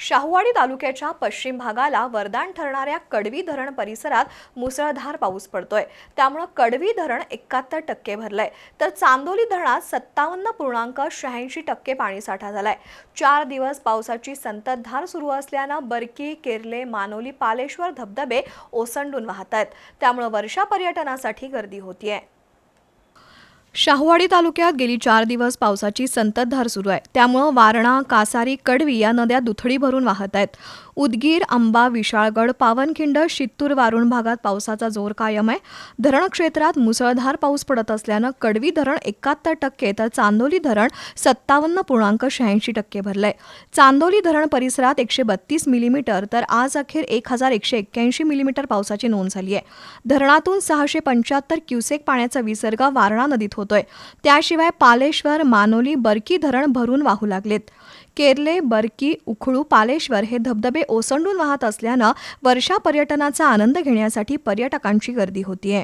शाहूवाडी तालुक्याच्या पश्चिम भागाला वरदान ठरणाऱ्या कडवी धरण परिसरात मुसळधार पाऊस पडतोय. त्यामुळं कडवी धरण एकाहत्तर टक्के भरलंय. तर चांदोली धरणात सत्तावन्न पूर्णांक शहाऐंशी टक्के पाणीसाठा झालाय. चार दिवस पावसाची संततधार सुरू असल्यानं बरकी केरले मानोली पालेश्वर धबधबे ओसंडून वाहत आहेत त्यामुळं वर्षा पर्यटनासाठी गर्दी होतीये. शाहूवाडी तालुक्यात गेली चार दिवस पावसाची संततधार सुरू आहे. त्यामुळं वारणा कासारी कडवी या नद्या दुथडी भरून वाहत आहेत. उदगीर आंबा विशाळगड पावनखिंड शित्तूर वारुण भागात पावसाचा जोर कायम आहे. धरण क्षेत्रात मुसळधार पाऊस पडत असल्यानं कडवी धरण एकाहत्तर टक्के तर चांदोली धरण सत्तावन्न पूर्णांक शहाऐंशी टक्के भरलंय. चांदोली धरण परिसरात एकशे बत्तीस मिलीमीटर तर आज अखेर एक हजार एकशे एक्क्याऐंशी मिलीमीटर पावसाची नोंद झाली आहे. धरणातून सहाशे पंच्याहत्तर क्युसेक पाण्याचा विसर्ग वारणा नदीत होतोय. त्याशिवाय पालेश्वर मानोली बरकी धरण भरून वाहू लागलेत. केरले बरकी उखळू पालेश्वर हे धबधबे ओसंडून वाहत असल्यानं वर्षा पर्यटनाचा आनंद घेण्यासाठी पर्यटकांची गर्दी होतीये.